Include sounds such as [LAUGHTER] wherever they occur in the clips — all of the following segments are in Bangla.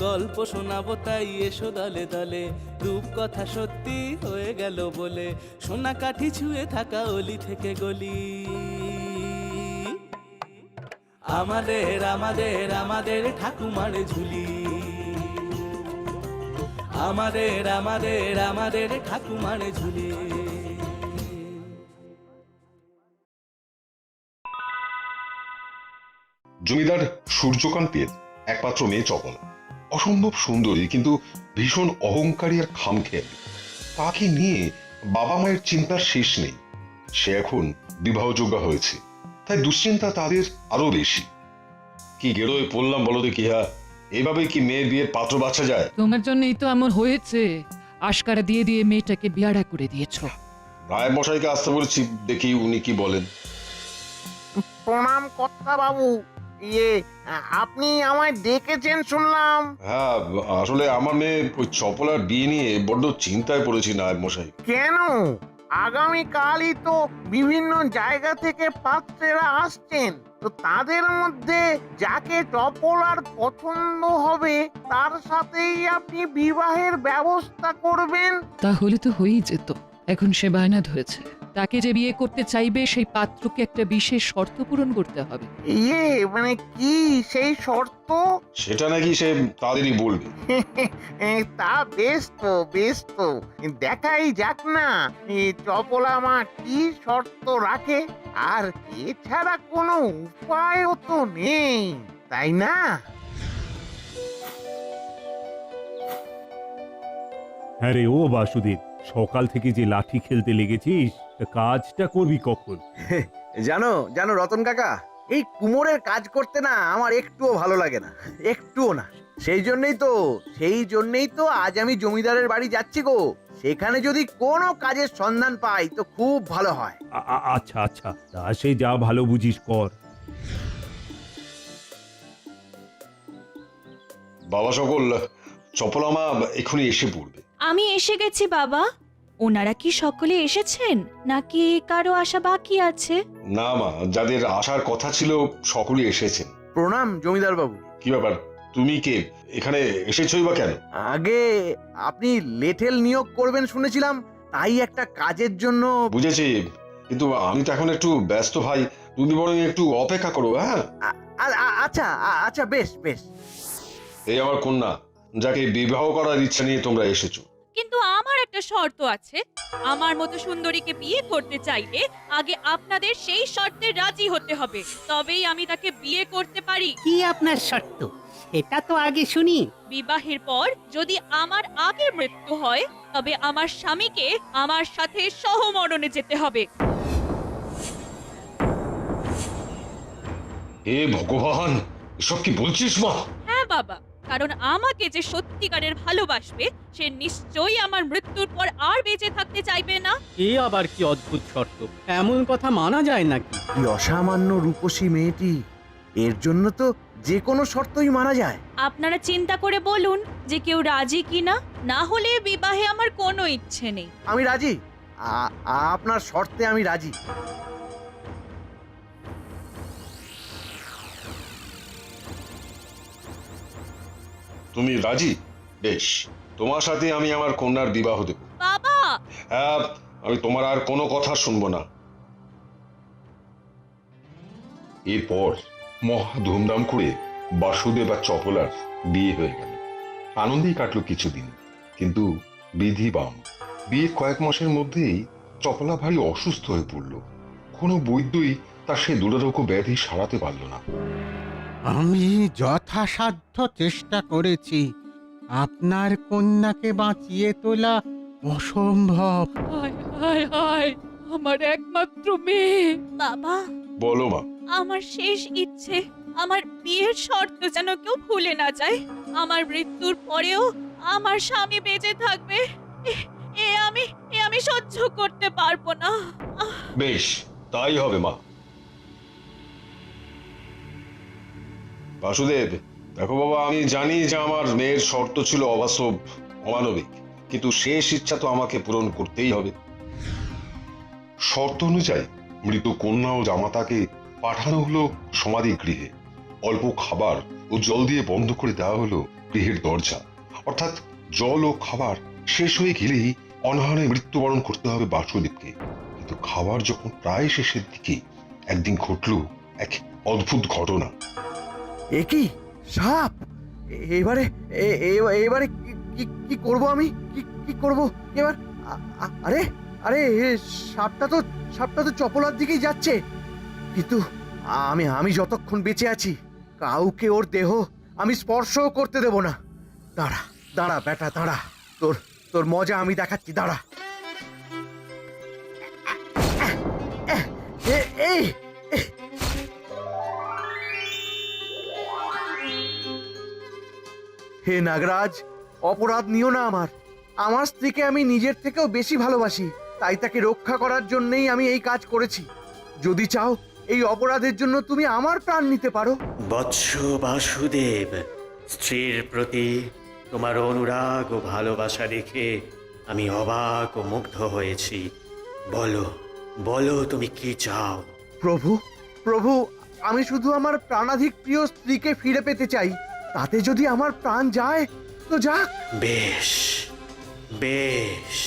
গল্প শোনাবো, তাই এসো দলে দলে। রূপ কথা সত্যি হয়ে গেল বলে, সোনা কাঠি ছুঁয়ে থাকা অলি থেকে গলি। আমাদের আমাদের আমাদের ঠাকুমার ঝুলি। আমাদের আমাদের আমাদের ঠাকুমার ঝুলি। জমিদার, সূর্যকান্তের একমাত্র মেয়ে চপলা অসম্ভব সুন্দরী কিন্তু ভীষণ অহংকারী আর খামখেয়ালি। তাকে নিয়ে বাবা মায়ের চিন্তার শেষ নেই। সে এখন বিবাহযোগ্য হয়েছে। তাই দুশ্চিন্তা তাদের আরও বেশি। কি গেরোয় পড়লাম বলো দেখি হ্যাঁ? এভাবে কি মেয়ের বিয়ের পাত্র বাছা যায়? তোমার জন্যই তো এমন হয়েছে। আশকারা দিয়ে দিয়ে মেয়েটাকে বিয়ারা করে দিয়েছ। রায় মশাইকে আসতে বলেছি দেখি উনি কি বলেন। প্রণাম কর্তা বাবু। ইয়ে আপনি আমায় ডেকেছেন শুনলাম। হ্যাঁ আসলে আমার মেয়ে ওই চপলার বিয়ে নিয়ে বড্ড চিন্তায় পড়েছি নায়ক মশাই। কেন? আগামী কালই তো বিভিন্ন জায়গা থেকে পাত্রেরা আসছেন। তো তাদের মধ্যে যাকে টপলার পছন্দ হবে তার সাথেই আপনি বিবাহের ব্যবস্থা করবেন। তাহলে তো হয়েই যেত। এখন সে বায়না ধরেছে তাকে যে বিয়ে করতে চাইবে সেই পাত্রকে একটা বিশেষ শর্ত পূরণ করতে হবে। ইয়ে মানে কি? সেই শর্ত? সেটা নাকি সে তাদেরই বলবে। এ, [LAUGHS] তা বেশ তো বেশ তো। দেখাই যাক না এ, চপলা মা কি শর্ত রাখে আর এছাড়া কোনো উপায়ও তো নেই তাই না? হ্যাঁ রে ও বাসুদেব সকাল থেকে যে লাঠি খেলতে লেগেছিস তা কাজটা করবি কখন? [LAUGHS] জানো জানো রতন কাকা এই কুমোরের কাজ করতে না আমার একটুও ভালো লাগে না একটুও না। সেই জন্যই তো সেই জন্যই তো আজ আমি জমিদারের বাড়ি যাচ্ছি গো। সেখানে যদি কোনো কাজের সন্ধান পাই তো খুব ভালো হয়। আ- আ- আচ্ছা আচ্ছা তা সে যা ভালো বুঝিস কর। বাবা সকল চপলামা এক্ষুনি এসে পড়বে। আমি এসে গেছি বাবা। ওনারা কি সকলে এসেছেন? নাকি কারও আশা বাকি আছে? না মা যাদের আসার কথা ছিল সকলে এসেছেন। প্রণাম জমিদার বাবু। কি ব্যাপার? তুমি কে? এখানে এসেছই বা কেন? আগে আপনি লেঠেল নিয়োগ করবেন শুনেছিলাম তাই একটা কাজের জন্য বুঝেছি কিন্তু আমি তো এখন একটু ব্যস্ত ভাই তুমি বরং একটু অপেক্ষা করো হ্যাঁ? আচ্ছা আ- আচ্ছা বেশ বেশ। এই আমার কন্যা যাকে বিবাহ করার ইচ্ছা নিয়ে তোমরা এসেছ। কিন্তু আমার একটা শর্ত আছে। আমার মতো সুন্দরীকে বিয়ে করতে চাইলে আগে আপনাদের সেই শর্তে রাজি হতে হবে। তবেই আমি তাকে বিয়ে করতে পারি। কি আপনার শর্ত? এটা তো আগে শুনি। বিবাহের পর যদি আমার আগে মৃত্যু হয় তবে আমার স্বামীকে আমার সাথে সহমরণে যেতে হবে। হে ভগবান এসব কি বলছিস মা? হ্যাঁ বাবা। কারণ আমাকে যে সত্যিকারের ভালোবাসবে সে নিশ্চয়ই আমার মৃত্যুর পর আর বেঁচে থাকতে চাইবে না। এ আবার কি অদ্ভুত শর্ত? এমন কথা মানা যায় নাকি? কি অসামান্য রূপসী মেয়েটি? এর জন্য তো যে কোনো শর্তই মানা যায়। আপনারা চিন্তা করে বলুন যে কেউ রাজি কিনা না হলে বিবাহে আমার কোনো ইচ্ছে নেই। আমি রাজি? আ- আপনার শর্তে আমি রাজি। তুমি রাজি? বেশ। তোমার সাথে আমি আমার কন্যার বিবাহ দেব। বাবা! হ্যাঁ আমি তোমার আর কোনো কথা শুনব না। এরপর মহা ধুমধাম করে বাসুদেব আর চপলার বিয়ে হয়ে গেল। আনন্দেই কাটলো কিছুদিন কিন্তু বিধি বাম বিয়ের কয়েক মাসের মধ্যেই চপলা ভারী অসুস্থ হয়ে পড়ল। কোনো বৈদ্যই তার সে দুরারোগ্য ব্যাধি সারাতে পারল না। আমি যথাসাধ্য চেষ্টা করেছি। আপনার কন্যাকে বাঁচিয়ে তোলা অসম্ভব। হায় হায় হায় আমার একমাত্র মেয়ে। বাবা। বলো মা। আমার শেষ ইচ্ছে আমার বিয়ের শর্ত যেন কেউ ভুলে না যায়। আমার মৃত্যুর পরেও আমার স্বামী বেঁচে থাকবে। এ- এ আমি এ আমি সহ্য করতে পারব না। বেশ তাই হবে মা। বাসুদেব, দেখো বাবা, আমি জানি যে আমার মেয়ের শর্ত ছিল অবাস্তব, অমানবিক, কিন্তু শেষ ইচ্ছা তো আমাকে পূরণ করতেই হবে। শর্ত অনুযায়ী মৃত কন্যা ও জামাতাকে পাঠানো হলো সমাধি গৃহে। অল্প খাবার ও জল দিয়ে বন্ধ করে দেওয়া হলো গৃহের দরজা। অর্থাৎ জল ও খাবার শেষ হয়ে গেলেই অনাহারে মৃত্যুবরণ করতে হবে বাসুদেবকে। কিন্তু খাবার যখন প্রায় শেষের দিকে একদিন ঘটল, এক অদ্ভুত ঘটনা। এ কি? সাপ? এবারে এবারে কি- কি করব আমি? কি কি করব? এবার আরে আরে সাপটা তো সাপটা তো চপলার দিকেই যাচ্ছে। কিন্তু আমি আমি যতক্ষণ বেঁচে আছি, কাউকে ওর দেহ আমি স্পর্শও করতে দেব না। দাঁড়া দাঁড়া বেটা দাঁড়া। তোর তোর মজা আমি দেখাচ্ছি, দাঁড়া। এই হে নাগরাজ অপরাধ নিও না আমার। আমার স্ত্রীকে আমি নিজের থেকেও বেশি ভালোবাসি তাই তাকে রক্ষা করার জন্যই আমি এই কাজ করেছি। যদি চাও এই অপরাধের জন্য তুমি আমার প্রাণ নিতে পারো। বৎস বাসুদেব স্ত্রীর প্রতি তোমার অনুরাগ ও ভালোবাসা দেখে আমি অবাক ও মুগ্ধ হয়েছি। বলো বলো তুমি কি চাও? প্রভু প্রভু আমি শুধু আমার প্রাণাধিক প্রিয় স্ত্রীকে ফিরে পেতে চাই। তাতে যদি আমার প্রাণ যায় তো যাক। বেশ বেশ।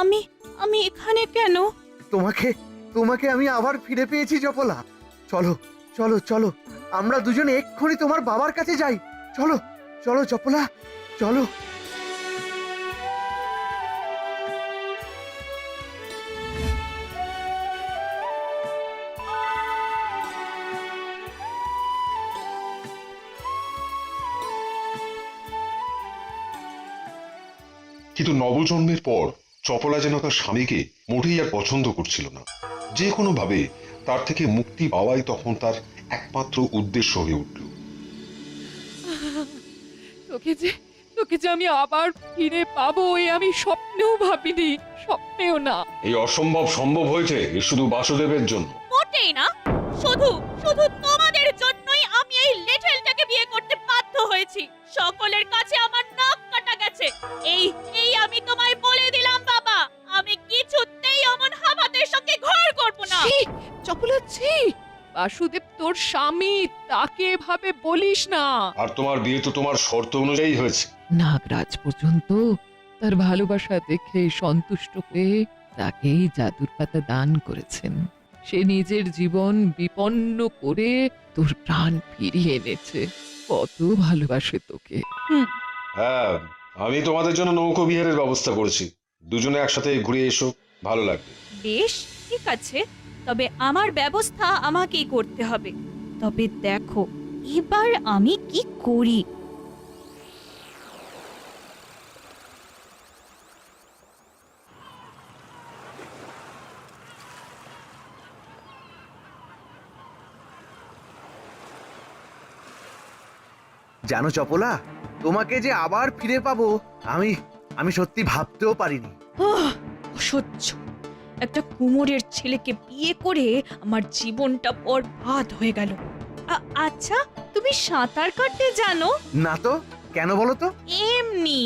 আমি আমি এখানে কেন? তোমাকে তোমাকে আমি আবার ফিরে পেয়েছি জপলা। চলো চলো চলো আমরা দুজনে এক্ষুনি তোমার বাবার কাছে যাই। চলো চলো জপলা চলো। কিন্তু নবজন্মের পর চপলা যেন তার স্বামীকে মোটেই আর পছন্দ করছিল না। যে কোনো ভাবে তার থেকে মুক্তি পাওয়াই তখন তার একমাত্র উদ্দেশ্য হয়ে উঠল। তোকে যে তোকে যে আমি আবার ফিরে পাবো এ আমি স্বপ্নেও ভাবিনি স্বপ্নেও না। এই অসম্ভব সম্ভব হয়েছে শুধু বাসুদেবের জন্য। মোটেই না শুধু শুধু স্বামী তাকে এভাবে বলিস না। আর তোমার বিয়ে তো তোমার শর্ত অনুযায়ী হয়েছে। নাগরাজ পর্যন্ত তার ভালোবাসা দেখে সন্তুষ্ট হয়ে তাকেই জাদুর পাতা দান করেছেন। সে নিজের জীবন বিপন্ন করে তোর প্রাণ ফিরিয়ে এনেছে। কত ভালোবাসে তোকে। হ্যাঁ আমি তোমাদের জন্য নৌকো বিহারের ব্যবস্থা করেছি। দুজনে একসাথে ঘুরে এসো ভালো লাগবে। বেশ ঠিক আছে। তবে আমার ব্যবস্থা আমাকেই করতে হবে। তবে দেখো এবার আমি কি করি? জানো চপলা তোমাকে যে আবার ফিরে পাবো আমি আমি সত্যি ভাবতেও পারিনি। অসহ্য। একটা কুমোরের ছেলেকে বিয়ে করে আমার জীবনটা বরবাদ হয়ে গেল। আচ্ছা তুমি সাঁতার কাটতে জানো? না তো কেন বলো তো? এমনি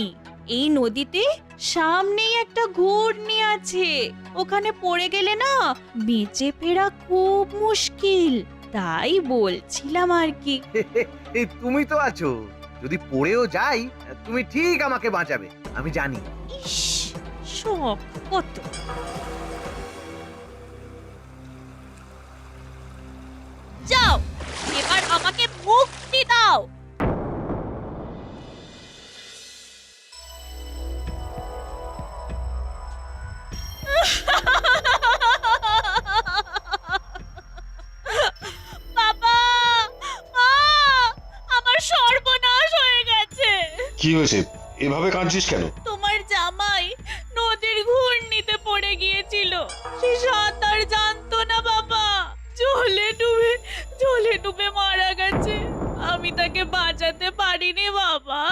এই নদীতে সামনেই একটা ঘূর্ণি আছে। ওখানে পড়ে গেলে না বেঁচে ফেরা খুব মুশকিল তাই বলছিলাম আর কি। এই তুমি তো আছো। যদি পড়েও যাই তুমি ঠিক আমাকে বাঁচাবে আমি জানি। ইস শখ কত? কি হয়েছে? এভাবে কাঁদছিস কেন? তোমার জামাই নদীর ঘূর্ণিতে পড়ে গিয়েছিল। সে সাঁতার জানতো না বাবা। জলে ডুবে জলে ডুবে আমি তাকে বাঁচাতে পারিনি বাবা।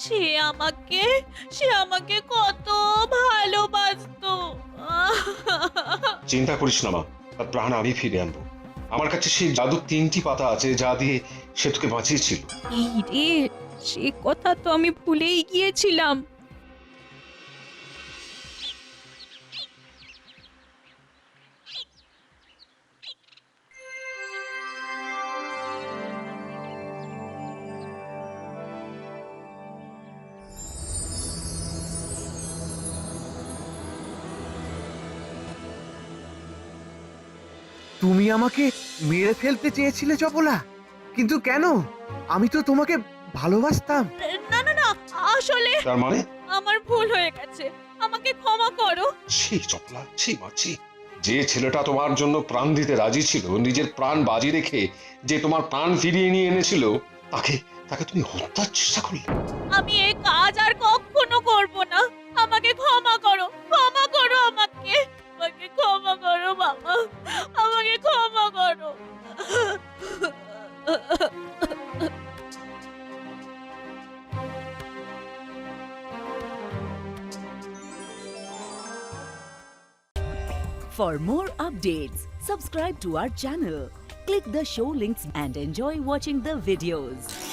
সে আমাকে সে আমাকে কত ভালোবাসতো। চিন্তা করিস না মা তার প্রাণ আমি ফিরে আনব। আমার কাছে সেই জাদুর তিনটি পাতা আছে যা দিয়ে সে তোকে বাঁচিয়েছিল। এই রে, সে কথা তো আমি ভুলেই গিয়েছিলাম। তুমি আমাকে মেরে ফেলতে চেয়েছিলে চপলা কিন্তু কেন? আমি তো তোমাকে ভালোবাসতাম। না না না আসলে তার মানে? আমার ভুল হয়ে গেছে। আমাকে ক্ষমা করো। সেই চপলা সেই মাছি যে ছেলেটা তোমার জন্য প্রাণ দিতে রাজি ছিল নিজের প্রাণ বাজি রেখে যে তোমার প্রাণ ফিরিয়ে নিয়ে এনেছিল তাকে তাকে তুমি হত্যার চেষ্টা করলে। আমি এই কাজ আর কখনো করব না। আমাকে ক্ষমা করো ক্ষমা করো আমাকে। আমাকে ক্ষমা করো বাবা আমাকে ক্ষমা করো For more updates, subscribe to our channel, click the show links and enjoy watching the videos.